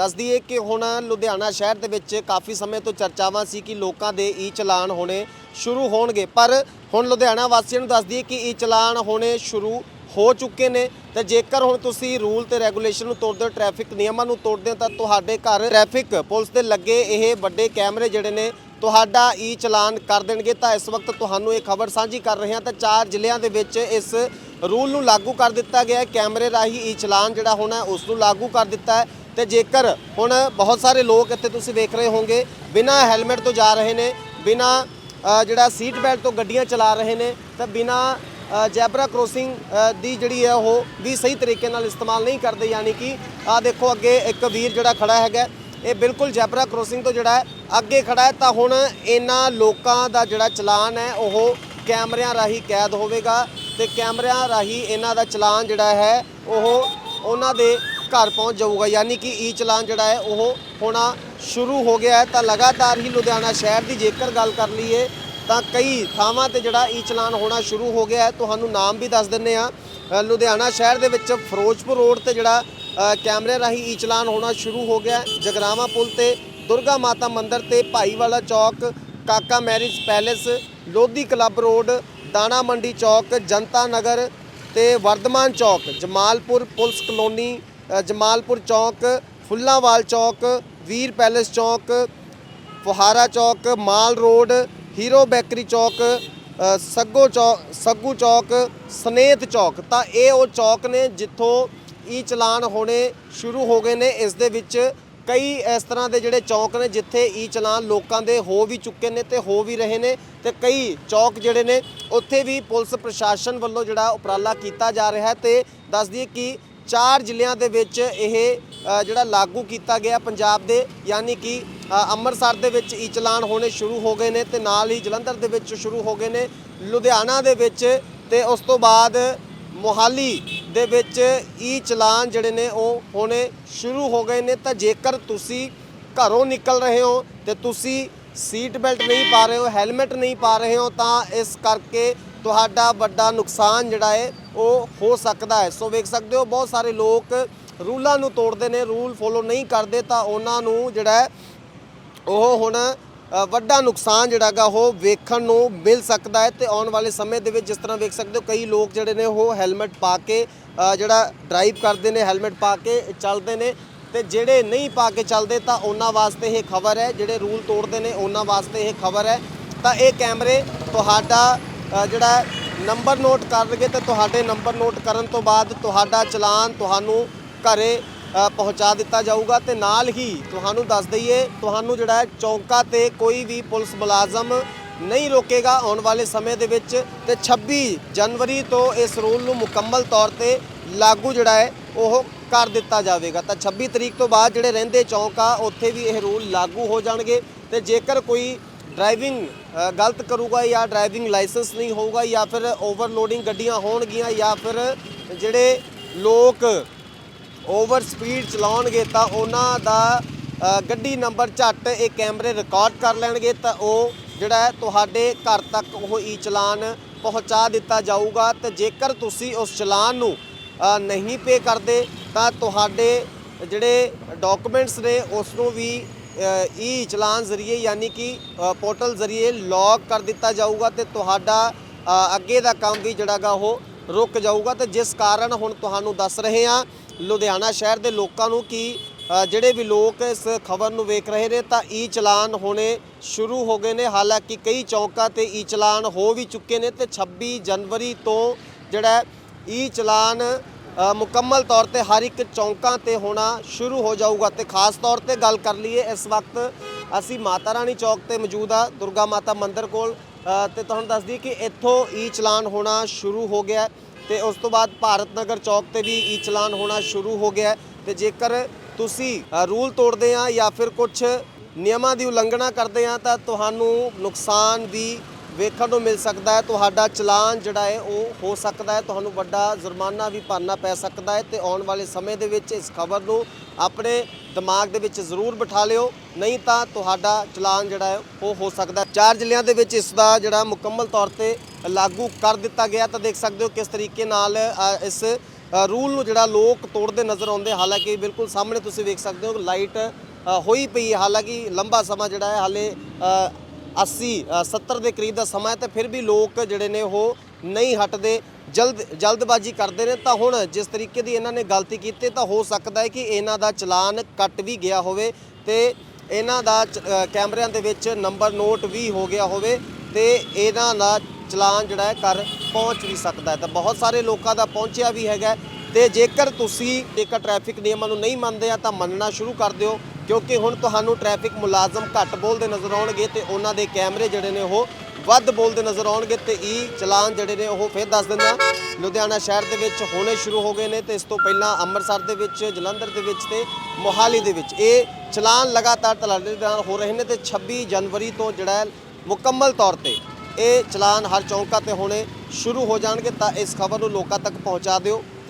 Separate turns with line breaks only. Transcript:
ਦੱਸ ਦਈਏ ਕਿ ਹੁਣ ਲੁਧਿਆਣਾ ਸ਼ਹਿਰ ਦੇ ਵਿੱਚ ਕਾਫੀ ਸਮੇਂ ਤੋਂ ਚਰਚਾਵਾਂ ਸੀ ਕਿ ਲੋਕਾਂ ਦੇ ਈ ਚਲਾਨ ਹੋਣੇ ਸ਼ੁਰੂ ਹੋਣਗੇ। ਪਰ ਹੁਣ ਲੁਧਿਆਣਾ ਵਾਸੀਆਂ ਨੂੰ ਦੱਸ ਦਈਏ ਕਿ ਈ ਚਲਾਨ ਹੋਣੇ ਸ਼ੁਰੂ ਹੋ ਚੁੱਕੇ ਨੇ ਤੇ ਜੇਕਰ ਹੁਣ ਤੁਸੀਂ ਰੂਲ ਤੇ ਰੈਗੂਲੇਸ਼ਨ ਨੂੰ ਤੋੜਦੇ ਹੋ, ਟ੍ਰੈਫਿਕ ਨਿਯਮਾਂ ਨੂੰ ਤੋੜਦੇ ਹੋ, ਤਾਂ ਤੁਹਾਡੇ ਘਰ ਟ੍ਰੈਫਿਕ ਪੁਲਿਸ ਦੇ ਲੱਗੇ ਇਹ ਵੱਡੇ ਕੈਮਰੇ ਜਿਹੜੇ ਨੇ ਤੁਹਾਡਾ ਈ ਚਲਾਨ ਕਰ ਦੇਣਗੇ। ਤਾਂ ਇਸ ਵਕਤ ਤੁਹਾਨੂੰ ਇਹ ਖਬਰ ਸਾਂਝੀ ਕਰ ਰਹੇ ਹਾਂ। ਤਾਂ ਚਾਰ ਜ਼ਿਲ੍ਹਿਆਂ ਦੇ ਵਿੱਚ ਇਸ ਰੂਲ ਨੂੰ ਲਾਗੂ ਕਰ ਦਿੱਤਾ ਗਿਆ ਹੈ। ਕੈਮਰੇ ਰਾਹੀਂ ਈ ਚਲਾਨ ਜਿਹੜਾ ਹੋਣਾ, ਉਸ ਨੂੰ ਲਾਗੂ ਕਰ ਦਿੱਤਾ ਹੈ। ਤੇ ਜੇਕਰ ਹੁਣ ਬਹੁਤ ਸਾਰੇ ਲੋਕ ਇੱਥੇ ਤੁਸੀਂ ਵੇਖ ਰਹੇ ਹੋਵੋਗੇ, ਬਿਨਾਂ ਹੈਲਮਟ ਤੋਂ ਜਾ ਰਹੇ ਨੇ, ਬਿਨਾਂ ਜਿਹੜਾ ਸੀਟ ਬੈਲਟ ਤੋਂ ਗੱਡੀਆਂ ਚਲਾ ਰਹੇ ਨੇ, ਤਾਂ ਬਿਨਾਂ ਜੈਬਰਾ ਕ੍ਰੋਸਿੰਗ ਦੀ ਜਿਹੜੀ ਹੈ ਉਹ ਵੀ ਸਹੀ ਤਰੀਕੇ ਨਾਲ ਇਸਤੇਮਾਲ ਨਹੀਂ ਕਰਦੇ, ਯਾਨੀ ਕਿ ਆ ਦੇਖੋ ਅੱਗੇ ਇੱਕ ਵੀਰ ਜਿਹੜਾ ਖੜਾ ਹੈਗਾ, ਇਹ ਬਿਲਕੁਲ ਜੈਬਰਾ ਕ੍ਰੋਸਿੰਗ ਤੋਂ ਜਿਹੜਾ ਹੈ ਅੱਗੇ ਖੜਾ ਹੈ, ਤਾਂ ਹੁਣ ਇਹਨਾਂ ਲੋਕਾਂ ਦਾ ਜਿਹੜਾ ਚਲਾਨ ਹੈ, ਉਹ ਕੈਮਰਿਆਂ ਰਾਹੀਂ ਕੈਦ ਹੋਵੇਗਾ ਤੇ ਕੈਮਰਿਆਂ ਰਾਹੀਂ ਇਹਨਾਂ ਦਾ ਚਲਾਨ ਜਿਹੜਾ ਹੈ, ਉਹ ਉਹਨਾਂ ਦੇ ਘਰ ਪਹੁੰਚ ਜਾਊਗਾ। ਯਾਨੀ ਕਿ ਈ ਚਲਾਨ ਜਿਹੜਾ ਹੈ, ਉਹ ਹੋਣਾ ਸ਼ੁਰੂ ਹੋ ਗਿਆ ਹੈ। ਤਾਂ ਲਗਾਤਾਰ ਹੀ ਲੁਧਿਆਣਾ ਸ਼ਹਿਰ ਦੀ ਜੇਕਰ ਗੱਲ ਕਰ ਲਈਏ, ਤਾਂ ਕਈ ਥਾਵਾਂ ਤੇ ਜਿਹੜਾ ਈ ਚਲਾਨ ਹੋਣਾ ਸ਼ੁਰੂ ਹੋ ਗਿਆ ਹੈ। ਤੁਹਾਨੂੰ ਨਾਮ ਵੀ ਦੱਸ ਦਿੰਨੇ ਆ ਲੁਧਿਆਣਾ ਸ਼ਹਿਰ ਦੇ ਵਿੱਚ ਫਿਰੋਜ਼ਪੁਰ ਰੋਡ ਤੇ ਜਿਹੜਾ ਕੈਮਰੇ ਰਾਹੀਂ ਈ ਚਲਾਨ ਹੋਣਾ ਸ਼ੁਰੂ ਹੋ ਗਿਆ ਹੈ। ਜਗਰਾਵਾਂ ਪੁਲ ਤੇ, ਦੁਰਗਾ ਮਾਤਾ ਮੰਦਿਰ ਤੇ, Bhaiwala Chowk, Kaka marriage palace, Lodhi club road, Dana Mandi Chowk, Janta Nagar ਤੇ Vardhman Chowk, Jamalpur police colony Jamalpur Chowk, Phullanwal Chowk, Veer palace Chowk, Fuhara Chowk, mall road, Hero bakery Chowk Saggo Chowk Saggu Chowk, Sanet Chowk. ਤਾਂ ਇਹ ਉਹ ਚੌਕ ਨੇ ਜਿੱਥੋਂ ਈ ਚਲਾਨ ਹੋਣੇ ਸ਼ੁਰੂ ਹੋ ਗਏ ਨੇ। ਇਸ ਦੇ ਵਿੱਚ ਕਈ ਇਸ ਤਰ੍ਹਾਂ ਦੇ ਜਿਹੜੇ ਚੌਕ ਨੇ ਜਿੱਥੇ ਈ ਚਲਾਨ ਲੋਕਾਂ ਦੇ ਹੋ ਵੀ ਚੁੱਕੇ ਨੇ ਤੇ ਹੋ ਵੀ ਰਹੇ ਨੇ ਤੇ ਕਈ ਚੌਕ ਜਿਹੜੇ ਨੇ ਉੱਥੇ ਵੀ ਪੁਲਿਸ ਪ੍ਰਸ਼ਾਸਨ ਵੱਲੋਂ ਜਿਹੜਾ ਉਪਰਾਲਾ ਕੀਤਾ ਜਾ ਰਿਹਾ ਹੈ ਤੇ ਦੱਸ ਦਈਏ ਕਿ ਚਾਰ ਜ਼ਿਲ੍ਹਿਆਂ ਦੇ ਵਿੱਚ ਇਹ ਜਿਹੜਾ ਲਾਗੂ ਕੀਤਾ ਗਿਆ ਪੰਜਾਬ ਦੇ, ਯਾਨੀ ਕਿ ਅੰਮ੍ਰਿਤਸਰ ਦੇ ਵਿੱਚ ਈ ਚਲਾਨ ਹੋਣੇ ਸ਼ੁਰੂ ਹੋ ਗਏ ਨੇ ਤੇ ਨਾਲ ਹੀ ਜਲੰਧਰ ਦੇ ਵਿੱਚ ਸ਼ੁਰੂ ਹੋ ਗਏ ਨੇ, ਲੁਧਿਆਣਾ ਦੇ ਵਿੱਚ ਤੇ ਉਸ ਤੋਂ ਬਾਅਦ ਮੋਹਾਲੀ ਦੇ ਵਿੱਚ ਈ ਚਲਾਨ ਜਿਹੜੇ ਨੇ ਉਹ ਹੋਣੇ ਸ਼ੁਰੂ ਹੋ ਗਏ ਨੇ। ਤਾਂ ਜੇਕਰ ਤੁਸੀਂ ਘਰੋਂ ਨਿਕਲ ਰਹੇ ਹੋ ਤੇ ਤੁਸੀਂ ਸੀਟ ਬੈਲਟ ਨਹੀਂ ਪਾ ਰਹੇ ਹੋ, ਹੈਲਮਟ ਨਹੀਂ ਪਾ ਰਹੇ ਹੋ, ਤਾਂ ਇਸ ਕਰਕੇ ਤੁਹਾਡਾ ਵੱਡਾ ਨੁਕਸਾਨ ਜਿਹੜਾ ਹੈ ਉਹ ਹੋ ਸਕਦਾ ਹੈ। ਸੋ ਵੇਖ ਸਕਦੇ ਹੋ, ਬਹੁਤ ਸਾਰੇ ਲੋਕ ਰੂਲਾਂ ਨੂੰ ਤੋੜਦੇ ਨੇ, ਰੂਲ ਫੋਲੋ ਨਹੀਂ ਕਰਦੇ, ਤਾਂ ਉਹਨਾਂ ਨੂੰ ਜਿਹੜਾ ਉਹ ਹੁਣ ਵੱਡਾ ਨੁਕਸਾਨ ਜਿਹੜਾ ਗਾ ਉਹ ਵੇਖਣ ਨੂੰ ਮਿਲ ਸਕਦਾ ਹੈ ਤੇ ਆਉਣ ਵਾਲੇ ਸਮੇਂ ਦੇ ਵਿੱਚ ਜਿਸ ਤਰ੍ਹਾਂ ਵੇਖ ਸਕਦੇ ਹੋ, ਕਈ ਲੋਕ ਜਿਹੜੇ ਨੇ, ਉਹ ਹੈਲਮਟ ਪਾ ਕੇ ਜਿਹੜਾ ਡਰਾਈਵ ਕਰਦੇ ਨੇ, ਹੈਲਮਟ ਪਾ ਕੇ ਚੱਲਦੇ ਨੇ ਤੇ ਜਿਹੜੇ ਨਹੀਂ ਪਾ ਕੇ ਚੱਲਦੇ, ਤਾਂ ਉਹਨਾਂ ਵਾਸਤੇ ਇਹ ਖਬਰ ਹੈ। ਜਿਹੜੇ ਰੂਲ ਤੋੜਦੇ ਨੇ, ਉਹਨਾਂ ਵਾਸਤੇ ਇਹ ਖਬਰ ਹੈ। ਤਾਂ ਇਹ ਕੈਮਰੇ ਤੁਹਾਡਾ ਜਿਹੜਾ ਨੰਬਰ ਨੋਟ ਕਰਨਗੇ ਤੇ ਤੁਹਾਡੇ ਨੰਬਰ ਨੋਟ ਕਰਨ ਤੋਂ ਬਾਅਦ ਤੁਹਾਡਾ ਚਲਾਨ ਤੁਹਾਨੂੰ ਘਰੇ ਪਹੁੰਚਾ ਦਿੱਤਾ ਜਾਊਗਾ ਤੇ ਨਾਲ ਹੀ ਤੁਹਾਨੂੰ ਦੱਸ ਦਈਏ, ਤੁਹਾਨੂੰ ਜਿਹੜਾ ਹੈ ਚੌਂਕਾ ਤੇ ਕੋਈ ਵੀ ਪੁਲਿਸ ਮੁਲਾਜ਼ਮ ਨਹੀਂ ਰੋਕੇਗਾ ਆਉਣ ਵਾਲੇ ਸਮੇਂ ਦੇ ਵਿੱਚ ਤੇ 26 ਜਨਵਰੀ ਤੋਂ ਇਸ ਰੂਲ ਨੂੰ ਮੁਕੰਮਲ ਤੌਰ ਤੇ ਲਾਗੂ ਜਿਹੜਾ ਹੈ ਉਹ ਕਰ ਦਿੱਤਾ ਜਾਵੇਗਾ। ਤਾਂ 26 ਤਰੀਕ ਤੋਂ ਬਾਅਦ ਜਿਹੜੇ ਰਹਿੰਦੇ ਚੌਂਕ ਆ, ਉੱਥੇ ਵੀ ਇਹ ਰੂਲ ਲਾਗੂ ਹੋ ਜਾਣਗੇ ਤੇ ਜੇਕਰ ਕੋਈ ਡਰਾਈਵਿੰਗ ਗਲਤ ਕਰੂਗਾ ਜਾਂ ਡਰਾਈਵਿੰਗ ਲਾਇਸੈਂਸ ਨਹੀਂ ਹੋਊਗਾ ਜਾਂ ਫਿਰ ਓਵਰਲੋਡਿੰਗ ਗੱਡੀਆਂ ਹੋਣਗੀਆਂ ਜਾਂ ਫਿਰ ਜਿਹੜੇ ਲੋਕ ਓਵਰ ਸਪੀਡ ਚਲਾਉਣਗੇ ਤਾਂ ਉਹਨਾਂ ਦਾ ਗੱਡੀ ਨੰਬਰ ਝੱਟ ਇਹ ਕੈਮਰੇ ਰਿਕਾਰਡ ਕਰ ਲੈਣਗੇ ਤਾਂ ਉਹ ਜਿਹੜਾ ਤੁਹਾਡੇ ਘਰ ਤੱਕ ਉਹ ਈ ਚਲਾਨ ਪਹੁੰਚਾ ਦਿੱਤਾ ਜਾਊਗਾ ਤੇ ਜੇਕਰ ਤੁਸੀਂ ਉਸ ਚਲਾਨ ਨੂੰ ਨਹੀਂ ਪੇ ਕਰਦੇ ਤਾਂ ਤੁਹਾਡੇ ਜਿਹੜੇ ਡਾਕੂਮੈਂਟਸ ਨੇ ਉਸ ਨੂੰ ਵੀ ਈ ਚਲਾਨ ਜ਼ਰੀਏ ਯਾਨੀ ਕਿ ਪੋਰਟਲ ਜ਼ਰੀਏ ਲੌਗ ਕਰ ਦਿੱਤਾ ਜਾਊਗਾ ਤੇ ਤੁਹਾਡਾ ਅੱਗੇ ਦਾ ਕੰਮ ਵੀ ਜਿਹੜਾਗਾ ਉਹ ਰੁਕ ਜਾਊਗਾ ਤੇ ਜਿਸ ਕਾਰਨ ਹੁਣ ਤੁਹਾਨੂੰ ਦੱਸ ਰਹੇ ਹਾਂ, ਲੁਧਿਆਣਾ ਸ਼ਹਿਰ ਦੇ ਲੋਕਾਂ ਨੂੰ ਕਿ ਜਿਹੜੇ ਵੀ ਲੋਕ ਇਸ ਖਬਰ ਨੂੰ ਵੇਖ ਰਹੇ ਨੇ ਤਾਂ ਈ ਚਲਾਨ ਹੋਣੇ ਸ਼ੁਰੂ ਹੋ ਗਏ ਨੇ। ਹਾਲਾਂਕਿ ਕਈ ਚੌਂਕਾਂ ਤੇ ਈ ਚਲਾਨ ਹੋ ਵੀ ਚੁੱਕੇ ਨੇ ਤੇ 26 ਜਨਵਰੀ ਤੋਂ ਜਿਹੜਾ ਈ ਚਲਾਨ ਮੁਕੰਮਲ ਤੌਰ ਤੇ ਹਰ ਇੱਕ ਚੌਂਕਾਂ ਤੇ ਹੋਣਾ ਸ਼ੁਰੂ ਹੋ ਜਾਊਗਾ ਤੇ ਖਾਸ ਤੌਰ ਤੇ ਗੱਲ ਕਰ ਲਈਏ ਇਸ ਵਕਤ ਅਸੀਂ ਮਾਤਾ ਰਾਣੀ ਚੌਕ ਤੇ ਮੌਜੂਦ ਆ ਦੁਰਗਾ ਮਾਤਾ ਮੰਦਿਰ ਕੋਲ। ਅ, ਤੇ ਤੁਹਾਨੂੰ ਦੱਸ ਦਈਏ ਕਿ ਇੱਥੋਂ ਈ ਚਲਾਨ ਹੋਣਾ ਸ਼ੁਰੂ ਹੋ ਗਿਆ ਹੈ ਤੇ ਉਸ ਤੋਂ ਬਾਅਦ ਭਾਰਤ ਨਗਰ ਚੌਕ ਤੇ ਵੀ ਈ ਚਲਾਨ ਹੋਣਾ ਸ਼ੁਰੂ ਹੋ ਗਿਆ ਹੈ ਤੇ ਜੇਕਰ ਤੁਸੀਂ ਰੂਲ ਤੋੜਦੇ ਆ ਜਾਂ ਫਿਰ ਕੁਝ ਨਿਯਮਾਂ ਦੀ ਉਲੰਘਣਾ ਕਰਦੇ ਆ ਤਾਂ ਤੁਹਾਨੂੰ ਨੁਕਸਾਨ ਵੀ ਵੇਖਣ ਨੂੰ ਮਿਲ ਸਕਦਾ ਹੈ। ਤੁਹਾਡਾ ਚਲਾਨ ਜਿਹੜਾ ਹੈ, ਉਹ ਹੋ ਸਕਦਾ ਹੈ। ਤੁਹਾਨੂੰ ਵੱਡਾ ਜੁਰਮਾਨਾ ਵੀ ਭਰਨਾ ਪੈ ਸਕਦਾ ਹੈ ਤੇ ਆਉਣ ਵਾਲੇ ਸਮੇਂ ਦੇ ਵਿੱਚ ਇਸ ਖਬਰ ਨੂੰ ਆਪਣੇ ਦਿਮਾਗ ਦੇ ਵਿੱਚ ਜ਼ਰੂਰ ਬਿਠਾ ਲਿਓ। ਨਹੀਂ ਤਾਂ ਤੁਹਾਡਾ ਚਲਾਨ ਜਿਹੜਾ ਹੈ, ਉਹ ਹੋ ਸਕਦਾ ਚਾਰ ਜ਼ਿਲ੍ਹਿਆਂ ਦੇ ਵਿੱਚ ਇਸ ਦਾ ਜਿਹੜਾ ਮੁਕੰਮਲ ਤੌਰ ਤੇ ਲਾਗੂ ਕਰ ਦਿੱਤਾ ਗਿਆ ਤਾਂ ਦੇਖ ਸਕਦੇ ਹੋ ਕਿਸ ਤਰੀਕੇ ਨਾਲ ਇਸ ਰੂਲ ਨੂੰ ਜਿਹੜਾ ਲੋਕ ਤੋੜਦੇ ਨਜ਼ਰ ਆਉਂਦੇ ਹਾਲਾਂਕਿ ਬਿਲਕੁਲ ਸਾਹਮਣੇ ਤੁਸੀਂ ਵੇਖ ਸਕਦੇ ਹੋ ਲਾਈਟ ਹੋਈ ਪਈ ਹੈ। ਹਾਲਾਂਕਿ ਲੰਬਾ ਸਮਾਂ ਜਿਹੜਾ ਹੈ, ਹਾਲੇ 80 ਅ, 70 ਦੇ ਕਰੀਬ ਦਾ ਸਮਾਂ ਹੈ ਤੇ ਫਿਰ ਵੀ ਲੋਕ ਜਿਹੜੇ ਨੇ ਉਹ ਨਹੀਂ ਹਟਦੇ ਜਲਦ ਜਲਦਬਾਜ਼ੀ ਕਰਦੇ ਨੇ। ਤਾਂ ਹੁਣ ਜਿਸ ਤਰੀਕੇ ਦੀ ਇਹਨਾਂ ਨੇ ਗਲਤੀ ਕੀਤੀ ਤਾਂ ਹੋ ਸਕਦਾ ਹੈ ਕਿ ਇਹਨਾਂ ਦਾ ਚਲਾਨ ਕੱਟ ਵੀ ਗਿਆ ਹੋਵੇ ਤੇ ਇਹਨਾਂ ਦਾ ਚ- ਕੈਮਰਿਆਂ ਦੇ ਵਿੱਚ ਨੰਬਰ ਨੋਟ ਵੀ ਹੋ ਗਿਆ ਹੋਵੇ ਤੇ ਇਹਨਾਂ ਦਾ ਚਲਾਨ ਜਿਹੜਾ ਹੈ ਕਰ ਪਹੁੰਚ ਵੀ ਸਕਦਾ ਹੈ। ਤਾਂ ਬਹੁਤ ਸਾਰੇ ਲੋਕਾਂ ਦਾ ਪਹੁੰਚਿਆ ਵੀ ਹੈਗਾ ਤੇ ਜੇਕਰ ਤੁਸੀਂ ਜੇਕਰ ਟ੍ਰੈਫਿਕ ਨਿਯਮਾਂ ਨੂੰ ਨਹੀਂ ਮੰਨਦੇ ਆ ਤਾਂ ਮੰਨਣਾ ਸ਼ੁਰੂ ਕਰ ਦਿਓ। ਕਿਉਂਕਿ ਹੁਣ ਤੁਹਾਨੂੰ ਟ੍ਰੈਫਿਕ ਮੁਲਾਜ਼ਮ ਘੱਟ ਬੋਲਦੇ ਨਜ਼ਰ ਆਉਣਗੇ ਤੇ ਉਹਨਾਂ ਦੇ ਕੈਮਰੇ ਜਿਹੜੇ ਨੇ ਉਹ ਵੱਧ ਬੋਲਦੇ ਨਜ਼ਰ ਆਉਣਗੇ ਤੇ ਈ ਚਲਾਨ ਜਿਹੜੇ ਨੇ ਉਹ ਫਿਰ ਦੱਸ ਦਿੰਦਾ। ਲੁਧਿਆਣਾ ਸ਼ਹਿਰ ਦੇ ਵਿੱਚ ਹੋਣੇ ਸ਼ੁਰੂ ਹੋ ਗਏ ਨੇ ਤੇ ਇਸ ਤੋਂ ਪਹਿਲਾਂ ਅੰਮ੍ਰਿਤਸਰ ਦੇ ਵਿੱਚ, ਜਲੰਧਰ ਦੇ ਵਿੱਚ ਤੇ ਮੋਹਾਲੀ ਦੇ ਵਿੱਚ। ਇਹ ਚਲਾਨ ਲਗਾਤਾਰ ਤਲਾਡੇ ਦੇ ਨਾਲ ਹੋ ਰਹੇ ਨੇ ਤੇ 26 ਜਨਵਰੀ ਤੋਂ ਜਿਹੜਾ ਮੁਕੰਮਲ ਤੌਰ ਤੇ ਇਹ ਚਲਾਨ ਹਰ ਚੌਂਕਾਂ ਤੇ ਹੋਣੇ ਸ਼ੁਰੂ ਹੋ ਜਾਣਗੇ ਤਾਂ ਇਸ ਖਬਰ ਨੂੰ ਲੋਕਾਂ ਤੱਕ ਪਹੁੰਚਾ ਦਿਓ।